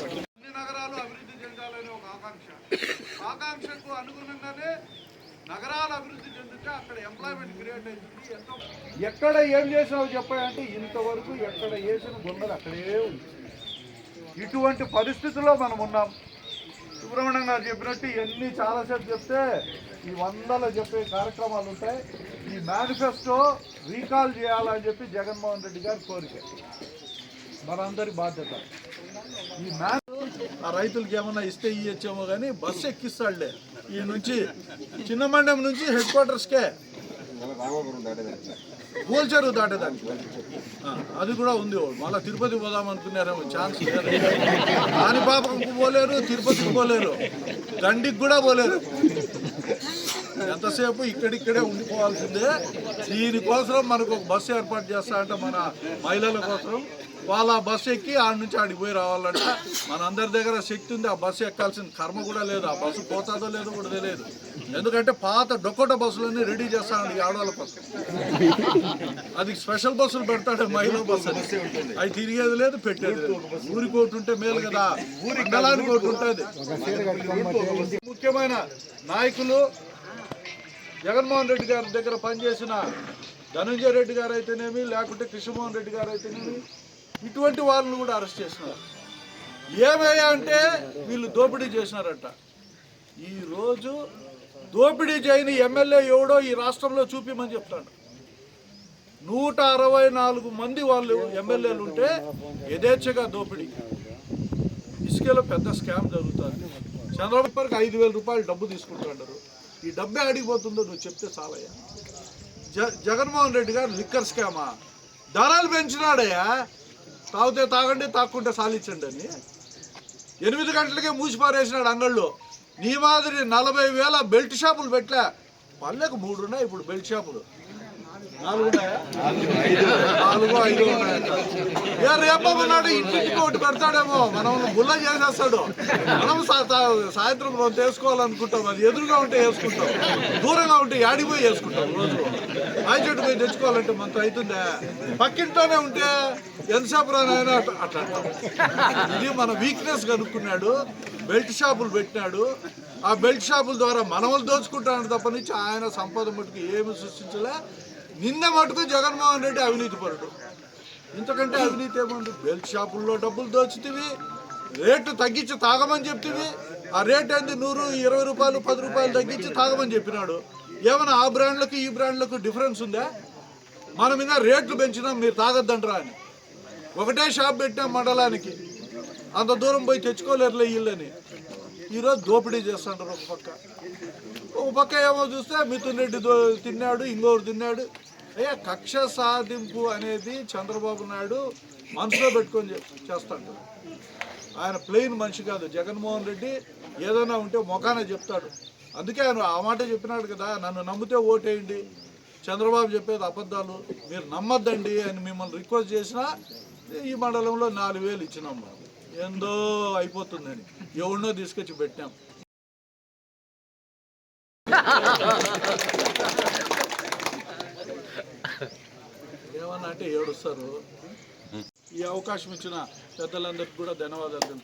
అన్ని నగరాలు అభివృద్ధి చెందాలనే ఒక ఆకాంక్ష. ఆకాంక్షకు అనుగుణంగానే నగరాలు అభివృద్ధి చెందితే అక్కడ ఎంప్లాయ్మెంట్ క్రియేట్ అవుతుంది. ఎంతో ఎక్కడ ఏం చేసినావు చెప్పాయంటే ఇంతవరకు ఎక్కడ వేసిన బొమ్మలు అక్కడే ఉంది. ఇటువంటి పరిస్థితుల్లో మనం ఉన్నాం. సుబ్రహ్మణ్యం గారు చెప్పినట్టు ఇవన్నీ చాలాసేపు చెప్తే ఈ వందల చెప్పే కార్యక్రమాలు ఉంటాయి. ఈ మేనిఫెస్టో రీకాల్ చేయాలని చెప్పి జగన్మోహన్ రెడ్డి గారి కోరిక. మనందరి బాధ్యత. ఈ మ్యాన్ ఆ రైతులకి ఏమన్నా ఇస్తే ఇయ్యొచ్చేమో కానీ బస్సు ఎక్కిస్తాడులే. ఈ నుంచి చిన్న మండలం నుంచి హెడ్ క్వార్టర్స్కే. గోల్చెరువు దాటేదానికి అది కూడా ఉంది మళ్ళీ తిరుపతి పోదాం అనుకున్నారేమో ఛాన్స్ దాని పాపకు పోలేరు తిరుపతికి పోలేరు. దండికి కూడా పోలేరు. ఎంతసేపు ఇక్కడిక్కడే ఉండిపోవాల్సిందే. దీనికోసం మనకు ఒక బస్సు ఏర్పాటు చేస్తా అంటే మన మహిళల కోసం వాళ్ళ ఆ బస్సు ఎక్కి ఆడ నుంచి ఆడికి పోయి రావాలంటే. మనందరి దగ్గర శక్తి ఉంది ఆ బస్సు ఎక్కాల్సిన కర్మ కూడా లేదు ఆ బస్సు పోతాదో లేదో కూడా తెలియదు. ఎందుకంటే పాత డొకోట బస్సులన్నీ రెడీ చేస్తాడు ఈ ఆడవాళ్ళ కోసం. అది స్పెషల్ బస్సులు పెడతాడు మహిళా బస్సు అని. తిరిగేది లేదు పెట్టేది ఊరికి ఒకటి ఉంటే మేలు కదా. మండలానికి ఒకటి ఉంటుంది. ముఖ్యమైన నాయకులు జగన్మోహన్ రెడ్డి గారి దగ్గర పనిచేసిన ధనంజయ రెడ్డి గారు అయితేనేమి లేకుంటే కృష్ణమోహన్ రెడ్డి గారు అయితేనేమి ఇటువంటి వాళ్ళని కూడా అరెస్ట్ చేసినారు ఏమయ్యా అంటే వీళ్ళు దోపిడీ చేసినారట. ఈరోజు దోపిడీ చేయని ఎమ్మెల్యే ఎవడో ఈ రాష్ట్రంలో చూపిమని చెప్తాడు. నూట అరవై నాలుగు మంది వాళ్ళు ఎమ్మెల్యేలు ఉంటే యథేచ్ఛగా దోపిడీ. ఇసుకలో పెద్ద స్కామ్ జరుగుతుంది. చంద్రబాబు ఐదు వేల రూపాయలు డబ్బు తీసుకుంటున్నారు. ఈ డబ్బే అడిగిపోతుందో నువ్వు చెప్తే చాలయ్యా. జ జగన్మోహన్ రెడ్డి గారు లిక్కర్ స్కామా? ధరలు పెంచినాడయ్యా. తాగితే తాగండి తాక్కుంటే సాలించండి అని. ఎనిమిది గంటలకే మూసిపారేసినాడు అంగళ్ళు నీ మాదిరి నలభై వేల బెల్ట్ షాపులు పెట్టలే. పల్లెకు మూడు ఉన్నాయి ఇప్పుడు బెల్ట్ షాపులు. నాలుగు ఐదు ఏ రేపమన్నాడు ఇంటికి ఒకటి పెడతాడేమో. మనం గుల్ల చేసేస్తాడు. మనం సాయంత్రం రోజు వేసుకోవాలనుకుంటాం అది ఎదురుగా ఉంటే వేసుకుంటాం. దూరంగా ఉంటే యాడిపోయి వేసుకుంటాం రోజు. ఆయి చెట్టు పోయి తెచ్చుకోవాలంటే మనతో అవుతుందా? పక్కింట్లోనే ఉంటే ఎంతసేపు రానైనా అట్లా ఇది మన వీక్నెస్ కనుక్కున్నాడు. బెల్ట్ షాపులు పెట్టినాడు. ఆ బెల్ట్ షాపుల ద్వారా మనవలు దోచుకుంటాడు తప్ప నుంచి ఆయన సంపద మటుకు ఏమి సృష్టించలే. నిన్న మటుకు జగన్మోహన్ రెడ్డి అవినీతి పరుడు. ఇంతకంటే అవినీతి ఏముంది? బెల్ట్ షాపుల్లో డబ్బులు దోచుతీవి రేటు తగ్గించి తాగమని చెప్తివి. ఆ రేట్ ఏంది? నూరు ఇరవై రూపాయలు పది రూపాయలు తగ్గించి తాగమని చెప్పినాడు. ఏమైనా ఆ బ్రాండ్లకు ఈ బ్రాండ్లకు డిఫరెన్స్ ఉందా? మనం ఇంకా రేట్లు పెంచినాం మీరు తాగొద్దంటారా అని. ఒకటే షాప్ పెట్టినాం మండలానికి. అంత దూరం పోయి తెచ్చుకోలేరులే ఇల్లని ఈరోజు దోపిడీ చేస్తుంటారు ఒక పక్క. ఒక పక్క ఏమో చూస్తే మిథున్ రెడ్డి తిన్నాడు ఇంకోరు తిన్నాడు. అయ్యా కక్ష సాధింపు అనేది చంద్రబాబు నాయుడు మనసులో పెట్టుకొని చేస్తాడు. ఆయన ప్లెయిన్ మనిషి కాదు. జగన్మోహన్ రెడ్డి ఏదైనా ఉంటే మొఖాన చెప్తాడు. అందుకే ఆయన ఆ మాట చెప్పినాడు కదా నన్ను నమ్మితే ఓటేయండి. చంద్రబాబు చెప్పేది అబద్ధాలు. మీరు నమ్మద్దండి అని మిమ్మల్ని రిక్వెస్ట్ చేసినా ఈ మండలంలో నాలుగు వేలు ఇచ్చినాం మనం. ఏందో అయిపోతుందని. ఎవరినో తీసుకొచ్చి పెట్టాం. ఏమన్నా అంటే ఏడుస్తారు. ఈ అవకాశం ఇచ్చిన పెద్దలందరికీ కూడా ధన్యవాదాలు